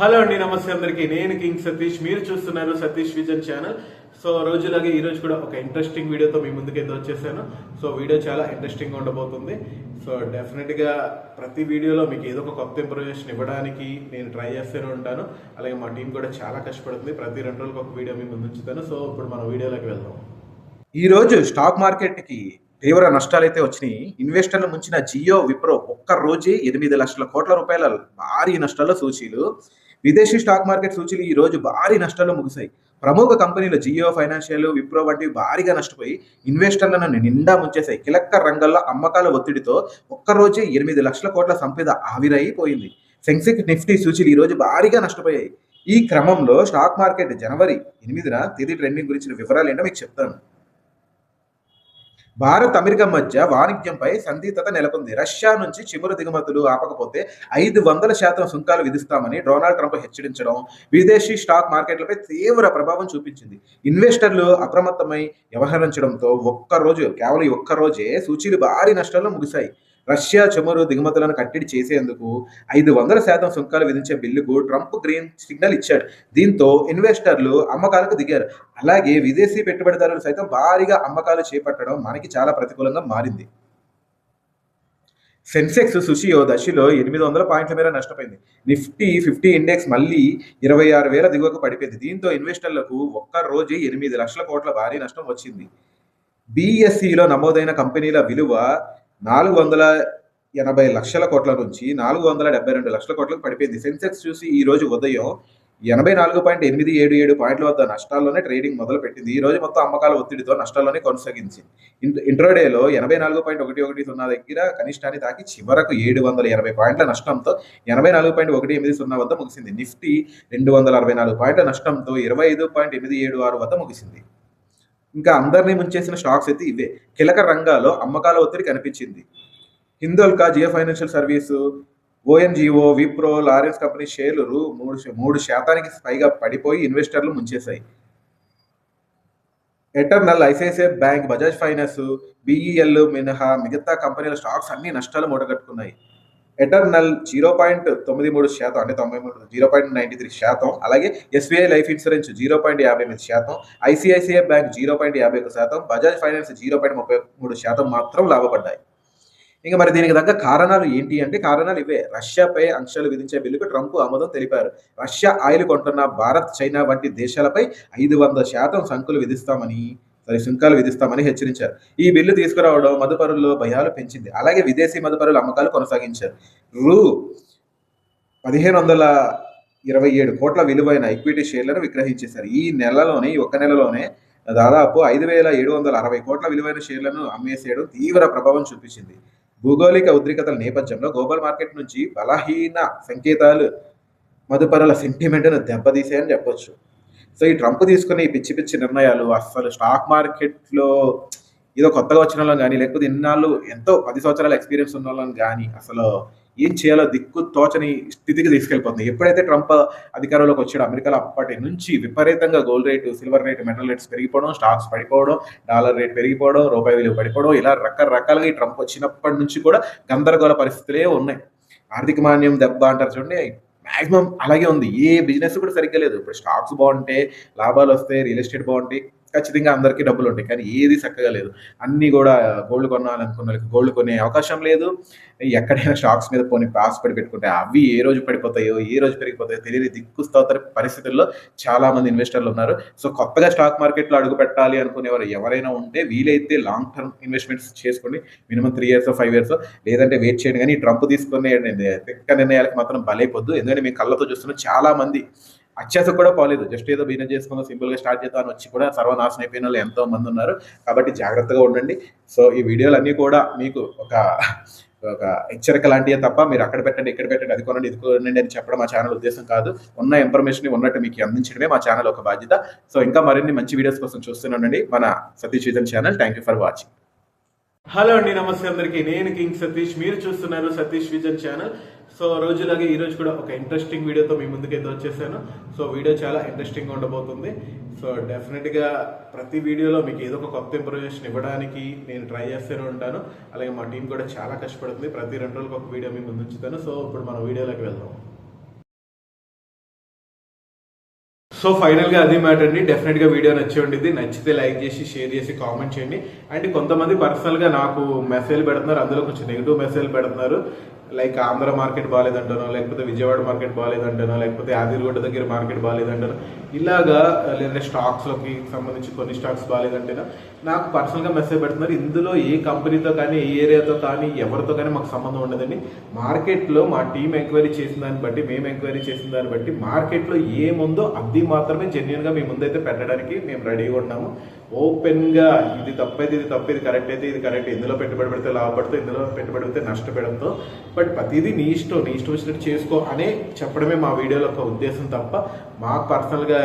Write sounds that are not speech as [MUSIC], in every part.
Hello అండి నమస్తే అందరికి. నేను కింగ్ సతీష్. మీరు చూస్తున్నారు సతీష్ విజన్ ఛానల్. సో రోజులాగే ఈరోజు కూడా ఒక ఇంట్రెస్టింగ్ వీడియోతో మీ ముందుకైతే వచ్చేసాను. సో వీడియో చాలా ఇంట్రెస్టింగ్ ఉండబోతుంది. సో డెఫినెట్గా ప్రతి వీడియోలో మీకు ఏదో ఒక కొత్త ఇన్ఫర్మేషన్ ఇవ్వడానికి నేను ట్రై చేస్తూనే ఉంటాను. అలాగే మా టీం కూడా చాలా కష్టపడుతుంది. ప్రతి రెండు రోజులకు ఒక వీడియో మీ ముందు ఉంచుతాను. సో ఇప్పుడు మనం వీడియోలోకి వెళ్దాం. ఈరోజు స్టాక్ మార్కెట్కి తీవ్ర నష్టాలైతే వచ్చినాయి. ఇన్వెస్టర్లు ముంచిన జియో విప్రో ఒక్క రోజే ఎనిమిది లక్షల కోట్ల రూపాయల భారీ నష్టాల సూచీలు. విదేశీ స్టాక్ మార్కెట్ సూచీలు ఈ రోజు భారీ నష్టాలు ముగిశాయి. ప్రముఖ కంపెనీలు జియో ఫైనాన్షియల్ విప్రో వంటివి భారీగా నష్టపోయి ఇన్వెస్టర్లను నిండా ముంచేశాయి. కీలక రంగంలో అమ్మకాల ఒత్తిడితో ఒక్క రోజే ఎనిమిది లక్షల కోట్ల సంపద ఆవిరైపోయింది. సెన్సెక్స్ నిఫ్టీ సూచీలు ఈ రోజు భారీగా నష్టపోయాయి. ఈ క్రమంలో స్టాక్ మార్కెట్ జనవరి ఎనిమిదిన తేదీ ట్రెండింగ్ గురించిన వివరాలు ఏంటో మీకు చెప్తాను. భారత్ అమెరికా మధ్య వాణిజ్యంపై సందిగ్ధత నెలకొంది. రష్యా నుంచి చిమురు దిగుమతులు ఆపకపోతే ఐదు వందల శాతం సుంకాలు విధిస్తామని డొనాల్డ్ ట్రంప్ హెచ్చరించడం విదేశీ స్టాక్ మార్కెట్లపై తీవ్ర ప్రభావం చూపించింది. ఇన్వెస్టర్లు అప్రమత్తమై వ్యవహరించడంతో ఒక్క రోజు కేవలం ఒక్కరోజే ఒక్క రోజే సూచీలు భారీ నష్టాల్లో ముగిశాయి. రష్యా చమురు దిగుమతులను కట్టడి చేసేందుకు ఐదు వందల శాతం సుంకాలు విధించే బిల్లుకు ట్రంప్ గ్రీన్ సిగ్నల్ ఇచ్చాడు. దీంతో ఇన్వెస్టర్లు అమ్మకాలకు దిగారు. అలాగే విదేశీ పెట్టుబడిదారులు సైతం భారీగా అమ్మకాలు చేపట్టడం మనకి చాలా ప్రతికూలంగా మారింది. సెన్సెక్స్ సుషియో దశలో ఎనిమిది వందల పాయింట్ల మేర నష్టపోయింది. నిఫ్టీ ఫిఫ్టీ ఇండెక్స్ మళ్ళీ ఇరవై ఆరు వేల దిగువకు పడిపోయింది. దీంతో ఇన్వెస్టర్లకు ఒక్క రోజు ఎనిమిది లక్షల కోట్ల భారీ నష్టం వచ్చింది. బీఎస్ఈలో నమోదైన కంపెనీల విలువ నాలుగు వందల ఎనభై లక్షల కోట్ల నుంచి నాలుగు వందల డెబ్బై రెండు లక్షల కోట్లకు పడిపోయింది. సెన్సెక్స్ చూసి ఈ రోజు ఉదయం ఎనభై నాలుగు పాయింట్ ఎనిమిది ఏడు ఏడు పాయింట్ల వద్ద నష్టాల్లోనే ట్రేడింగ్ మొదలు పెట్టింది ఈ రోజు మొత్తం అమ్మకాల ఒత్తిడితో నష్టాల్లోనే కొనసాగించింది ఇంట్రోడేలో ఎనభై నాలుగు పాయింట్ ఒకటి ఒకటి సున్నా దగ్గర కనిష్టాన్ని తాకి చివరకు ఏడు వందల ఎనభై పాయింట్ల నష్టంతో ఎనభై నాలుగు పాయింట్ ఒకటి ఎనిమిది సున్నా వద్ద ముగిసింది. నిఫ్టీ రెండు వందల అరవై నాలుగు పాయింట్ల నష్టంతో ఇరవై ఐదు పాయింట్ ఎనిమిది ఏడు ఆరు వద్ద ముగిసింది. ఇంకా అందరినీ ముంచేసిన స్టాక్స్ అయితే ఇవే. కీలక రంగాల్లో అమ్మకాల ఒత్తిడి కనిపించింది. హిందోల్కా జియో ఫైనాన్షియల్ సర్వీసు ఓఎన్జిఓ విప్రో లారెన్స్ కంపెనీ షేర్లు మూడు మూడు శాతానికి పైగా పడిపోయి ఇన్వెస్టర్లు ముంచేశాయి. Eternal ICICI bank Bajaj finance BEL మినహా మిగతా కంపెనీల స్టాక్స్ అన్ని నష్టాలు మూటగట్టుకున్నాయి. ఎటర్నల్ జీరో పాయింట్ తొమ్మిది మూడు శాతం అంటే తొంభై మూడు జీరో పాయింట్ నైంటీ త్రీ శాతం. అలాగే SBI life insurance zero point యాభై ఎనిమిది శాతం. ఐసిఐసిఐ బ్యాంక్ జీరో పాయింట్ యాభై ఒక శాతం. బజాజ్ ఫైనాన్స్ జీరో పాయింట్ ముప్పై మూడు శాతం మాత్రం లాభపడ్డాయి. ఇంకా మరి దీనికి తగ్గ కారణాలు ఏంటి అంటే కారణాలు ఇవే. రష్యాపై ఆంక్షలు విధించే బిల్లుకు ట్రంప్ ఆమోదం తెలిపారు. రష్యా ఆయిల్ కొంటున్న భారత్ చైనా వంటి దేశాలపై ఐదు వందల శాతం సంకులు విధిస్తామని మరి సుంకాలు విధిస్తామని హెచ్చరించారు. ఈ బిల్లు తీసుకురావడం మదుపరుల్లో భయాలు పెంచింది. అలాగే విదేశీ మదుపరుల అమ్మకాలు కొనసాగించారు. రూ. పదిహేను వందల ఇరవై ఏడు కోట్ల విలువైన ఈక్విటీ షేర్లను విక్రయించేశారు. ఈ నెలలోనే ఒక ఒక్క నెలలోనే దాదాపు ఐదు వేల ఏడు వందల అరవై కోట్ల విలువైన షేర్లను అమ్మేసేయడం తీవ్ర ప్రభావం చూపించింది. భూగోళిక ఉద్రిక్తల నేపథ్యంలో గ్లోబల్ మార్కెట్ నుంచి బలహీన సంకేతాలు మదుపరుల సెంటిమెంట్ను దెబ్బతీసాయని చెప్పొచ్చు. సో ఈ ట్రంప్ తీసుకునే ఈ పిచ్చి పిచ్చి నిర్ణయాలు అసలు స్టాక్ మార్కెట్లో ఏదో కొత్తగా వచ్చిన వాళ్ళని కానీ లేకపోతే ఇన్నాళ్ళు ఎంతో పది సంవత్సరాల ఎక్స్పీరియన్స్ ఉన్న వాళ్ళని కానీ అసలు ఏం చేయాలో దిక్కు తోచని స్థితికి తీసుకెళ్ళిపోతుంది. ఎప్పుడైతే ట్రంప్ అధికారంలోకి వచ్చాడో అమెరికాలో అప్పటి నుంచి విపరీతంగా gold rate silver rate metal rates పెరిగిపోవడం స్టాక్స్ పడిపోవడం డాలర్ రేట్ పెరిగిపోవడం రూపాయి విలువ పడిపోవడం ఇలా రకరకాలుగా ఈ ట్రంప్ వచ్చినప్పటి నుంచి కూడా గందరగోళ పరిస్థితులే ఉన్నాయి. ఆర్థిక మాన్యం దెబ్బ అంటారు చూడండి మాక్సిమం అలాగే ఉంది. ఏ బిజినెస్ కూడా సరిగ్గా లేదు. ఇప్పుడు స్టాక్స్ బాగుంటే లాభాలు వస్తాయి రియల్ ఎస్టేట్ బాగుంటాయి ఖచ్చితంగా అందరికీ డబ్బులు ఉంటాయి. కానీ ఏది చక్కగా లేదు. అన్నీ కూడా గోల్డ్ కొనాలనుకున్న వాళ్ళకి గోల్డ్ కొనే అవకాశం లేదు. ఎక్కడైనా స్టాక్స్ మీద పోనీ పాస్ పడి పెట్టుకుంటే అవి ఏ రోజు పడిపోతాయో ఏ రోజు పెరిగిపోతాయో తెలియని దిక్కుస్తోతర పరిస్థితుల్లో చాలామంది ఇన్వెస్టర్లు ఉన్నారు. సో కొత్తగా స్టాక్ మార్కెట్లో అడుగు పెట్టాలి అనుకునేవారు ఎవరైనా ఉంటే వీలైతే లాంగ్ టర్మ్ ఇన్వెస్ట్మెంట్స్ చేసుకోండి. Minimum three years five years లేదంటే వెయిట్ చేయండి. కానీ ట్రంప్ తీసుకునే తిక్క నిర్ణయాలకు మాత్రం బలైపోద్దు. ఎందుకంటే మీ కళ్ళతో చూస్తున్న చాలామంది అత్యాస కూడా పోలేదు. జస్ట్ ఏదో బిజినెస్ చేసుకుందాం సింపుల్గా స్టార్ట్ చేద్దాం అని వచ్చి కూడా సర్వనాశనం అయిపోయిన వాళ్ళు ఎంతో మంది ఉన్నారు. కాబట్టి జాగ్రత్తగా ఉండండి. సో ఈ వీడియోలు అన్నీ కూడా మీకు ఒక ఒక హెచ్చరిక లాంటివే తప్ప మీరు అక్కడ పెట్టండి ఇక్కడ పెట్టండి అది కొనండి ఇది కొనండి అని చెప్పడం మా ఛానల్ ఉద్దేశం కాదు. ఉన్న ఇన్ఫర్మేషన్ ఉన్నట్టు మీకు అందించడమే మా ఛానల్ ఒక బాధ్యత. సో ఇంకా మరిన్ని మంచి వీడియోస్ కోసం చూస్తున్నానండి మన Satish vision channel. Thank you for watching hello అండి నమస్తే అందరికి. నేను కింగ్ సతీష్. మీరు చూస్తున్నారు సతీష్ విజన్ ఛానల్. సో రోజులాగే ఈరోజు కూడా ఒక ఇంట్రెస్టింగ్ వీడియోతో మీ ముందుకైతే వచ్చేసాను. సో వీడియో చాలా ఇంట్రెస్టింగ్ ఉండబోతుంది. సో డెఫినెట్గా ప్రతి వీడియోలో మీకు ఏదో ఒక కొత్త ఇన్ఫర్మేషన్ ఇవ్వడానికి నేను ట్రై చేస్తూనే ఉంటాను. అలాగే మా టీం కూడా చాలా కష్టపడుతుంది. ప్రతి రెండు రోజులకు ఒక వీడియో మీ ముందు ఉంచుతాను. సో ఇప్పుడు మన వీడియోలోకి వెళ్దాం. సో ఫైనల్గా అది మ్యాటర్ అండి. డెఫినెట్గా వీడియో నచ్చి ఉండిద్ది. నచ్చితే లైక్ చేసి షేర్ చేసి కామెంట్ చేయండి. అండ్ కొంతమంది పర్సనల్గా నాకు మెసేజ్ పెడుతున్నారు. అందులో కొంచెం నెగిటివ్ మెసేజ్ పెడుతున్నారు. లైక్ ఆంధ్ర మార్కెట్ బాగాలేదంటానో లేకపోతే విజయవాడ మార్కెట్ బాగాలేదంటానో లేకపోతే ఆదిరిగొడ్డ దగ్గర మార్కెట్ బాగాలేదంటానో ఇలాగా లేదంటే స్టాక్స్లోకి సంబంధించి కొన్ని స్టాక్స్ బాగాలేదంటేనో నాకు పర్సనల్గా మెసేజ్ పెడుతున్నారు. ఇందులో ఏ కంపెనీతో కానీ ఏ ఏరియాతో కానీ ఎవరితో కానీ మాకు సంబంధం ఉండదండి. మార్కెట్లో మా టీం ఎంక్వైరీ చేసిన దాన్ని బట్టి మేము ఎంక్వైరీ చేసిన దాన్ని బట్టి మార్కెట్లో ఏముందో అది మాత్రమే జెన్యున్గా మీ ముందైతే పెట్టడానికి మేము రెడీగా ఉన్నాము. ఓపెన్గా ఇది తప్పైతే ఇది తప్పేది కరెక్ట్ అయితే ఇది కరెక్ట్ ఇందులో పెట్టుబడి పెడితే లాభపడితే ఇందులో పెట్టుబడి పెడితే నష్టపెడంతో బట్ ప్రతిదీ నీ ఇష్టం నీ ఇష్టం వచ్చినట్టు చేసుకో అనే చెప్పడమే మా వీడియోలో ఒక ఉద్దేశం తప్ప మాకు పర్సనల్గా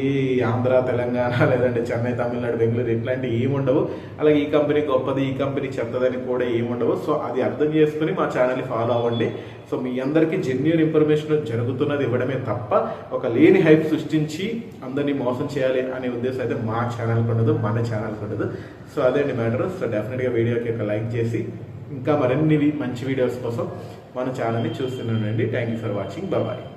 ఏ ఆంధ్ర తెలంగాణ [LAUGHS] లేదంటే చెన్నై తమిళనాడు బెంగళూరు ఇట్లాంటివి ఏమి ఉండవు. అలాగే ఈ కంపెనీ గొప్పది ఈ కంపెనీ చెత్తదని కూడా ఏముండవు సో అది అర్థం చేసుకుని మా ఛానల్ని ఫాలో అవ్వండి. సో మీ అందరికీ జెన్యున్ ఇన్ఫర్మేషన్ జరుగుతున్నది ఇవ్వడమే తప్ప ఒక లేని హైప్ సృష్టించి అందరినీ మోసం చేయాలి అనే ఉద్దేశం అయితే మా ఛానల్కి ఉండదు మన ఛానల్కి ఉండదు. సో అదేంటి మ్యాటర్ సో డెఫినెట్గా వీడియోకి ఒక లైక్ చేసి ఇంకా మరిన్ని మంచి వీడియోస్ కోసం మన ఛానల్ని చూస్తున్నానండి thank you for watching bye